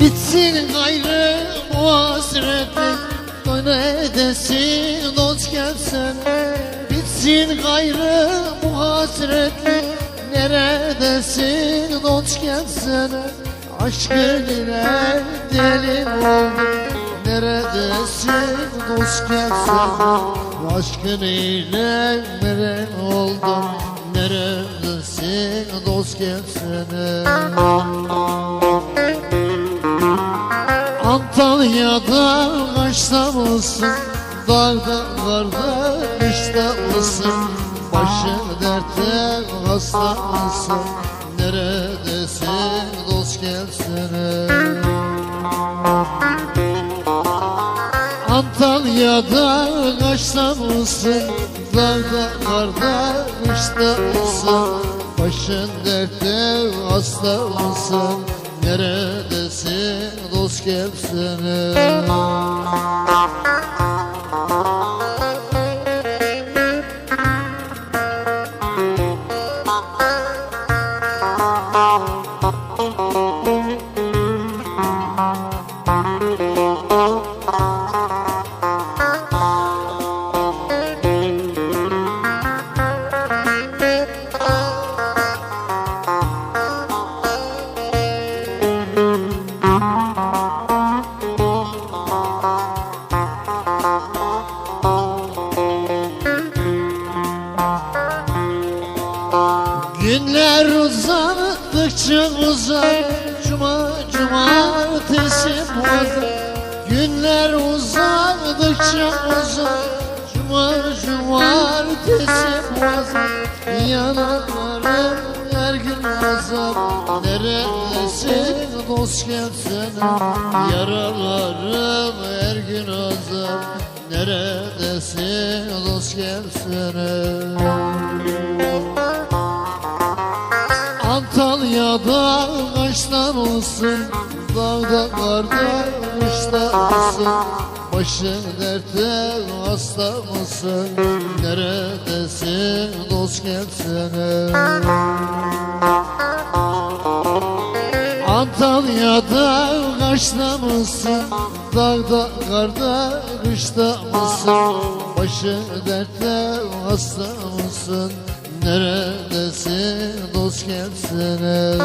Bitsin gayrı o hasreti Doy ne dost gelsen. Bitsin gayrı bu hasretli Neredesin dost gelsen. Aşkın ile deli oldum Neredesin dost gelsen. Aşkın ile meren oldum Neredesin dost gelsene Antalya'da kaçta mısın? Dağda karda kışta mısın? Başın dertte hasta mısın? Neredesin dost gelsene Antalya'da kaçta mısın? Dağda karda kışta mısın? Başın dertte hasta mısın? Neredesin dost gelsene Günler uzadıkça uzar Cuma cumartesi pazar Günler uzadıkça uzar Cuma cumartesi pazar Yanarım her gün azap Neredesin? Dost gelsene Yaralarım her gün azap Neredesin? Dost gelsene Kaçta mısın? Dağda karda kışta mısın? Başın dertte hasta mısın? Neredesin dost gelsene Antalya'da kaçta mısın? Dağda karda kışta mısın? Başın dertte hasta mısın? Neredesin dost gelsene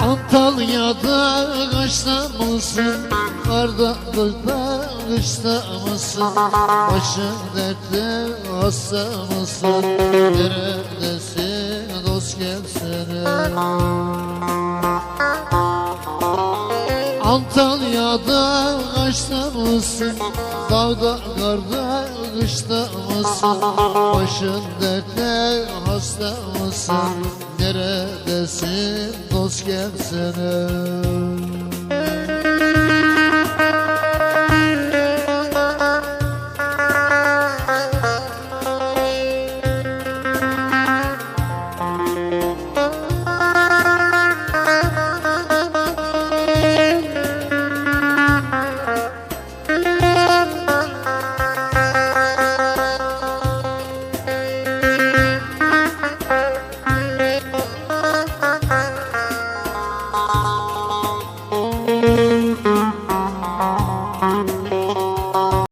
Antalya'da kaçta mısın? Karda kışta kışta mısın? Başın dertte hasta mısın? Neredesin dost gelsene Antalya'da kaçta mısın? Dağda karda kışta mısın? Başın dertte hasta mısın? Neredesin dost gelsene